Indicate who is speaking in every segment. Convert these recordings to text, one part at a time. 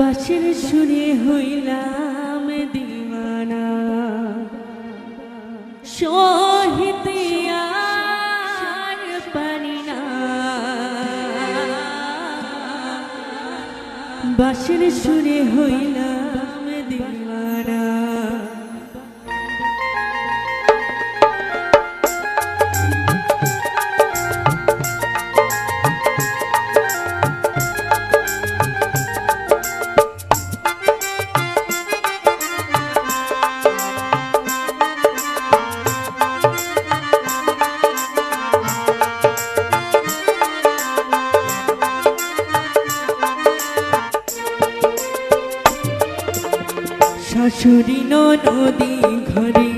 Speaker 1: বাসের শুনে হইলাম দিওয়ানা। সহিতে পারি না। বাসের শুনে হইলাম শাশুড়ি নদী ঘরে,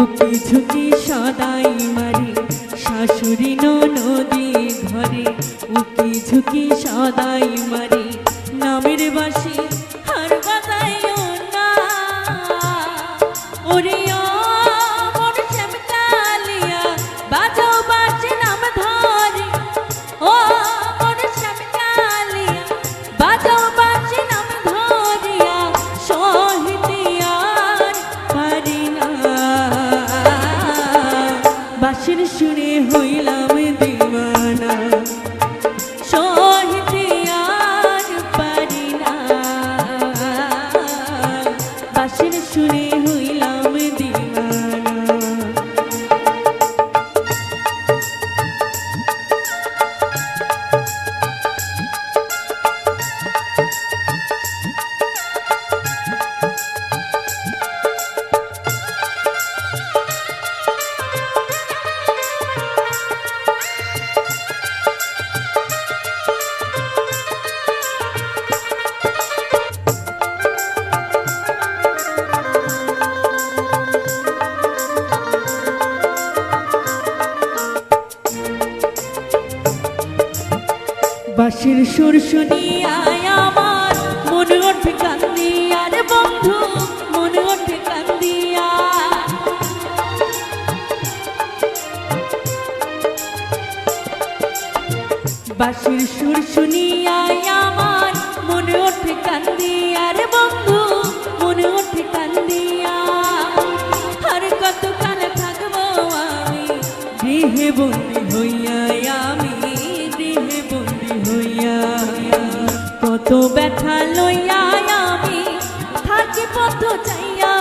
Speaker 1: উকি ঝুঁকি সদাই মারে। শাশুড়ি নদী ঘরে, উকি ঝুঁকি সদাই মারে। নামের বাসি বাসির সুরে বাঁশির সুর শুনিয়ায় আমার মনে ওঠে কান্দিয়া রে বন্ধু, মনে ওঠে কান্দিয়া বাঁশির সুর শুনিয়ায় আমার মনে ওঠে কান্দিয়া রে বন্ধু, মনে ওঠে কান্দিয়া আর। কত কাল থাকব আমি গৃহে বন্দি হইয়া আমি? হইয়া কত ব্যথা লইয়া আমি থাকি পথ চাইয়া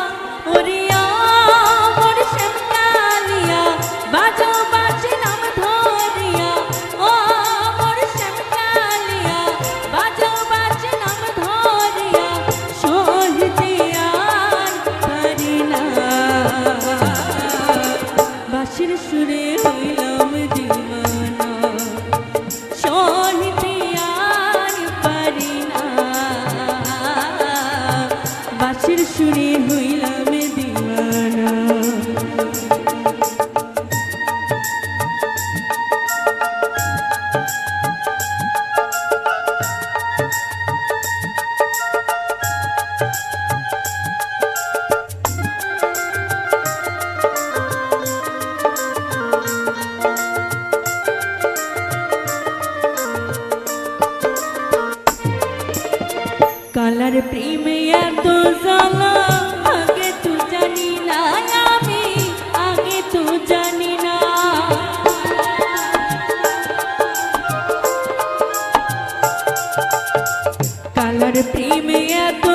Speaker 1: কালার প্রেমে এত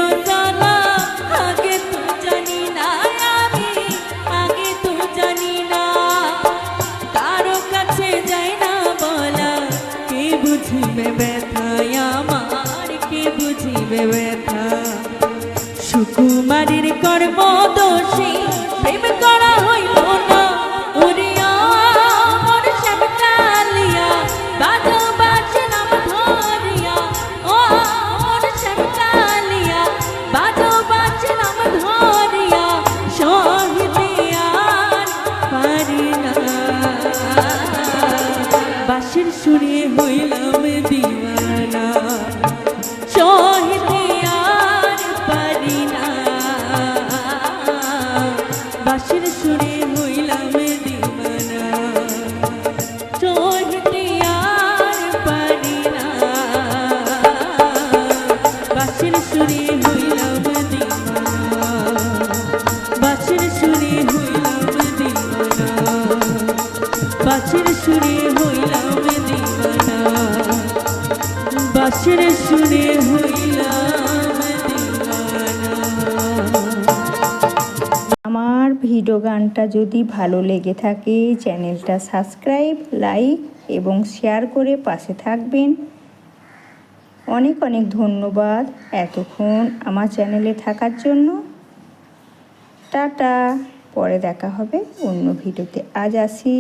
Speaker 1: বাঁশির সুরে হইলাম দিওয়ানা। সহিতে আর পারি না। বাসির সুরে হইলাম দিবানা চোখতে আর পারি না। বাসির সুরে হইলাম দিবানা বাসির সুরে হইলাম দিবানা বাসির সুরে দিবানা
Speaker 2: আমার ভিডিও গানটা যদি ভালো লেগে থাকে, চ্যানেলটা সাবস্ক্রাইব, লাইক এবং শেয়ার করে পাশে থাকবেন। অনেক অনেক ধন্যবাদ এতক্ষণ আমার চ্যানেলে থাকার জন্য। টাটা। পরে দেখা হবে অন্য ভিডিওতে। আজ আসি।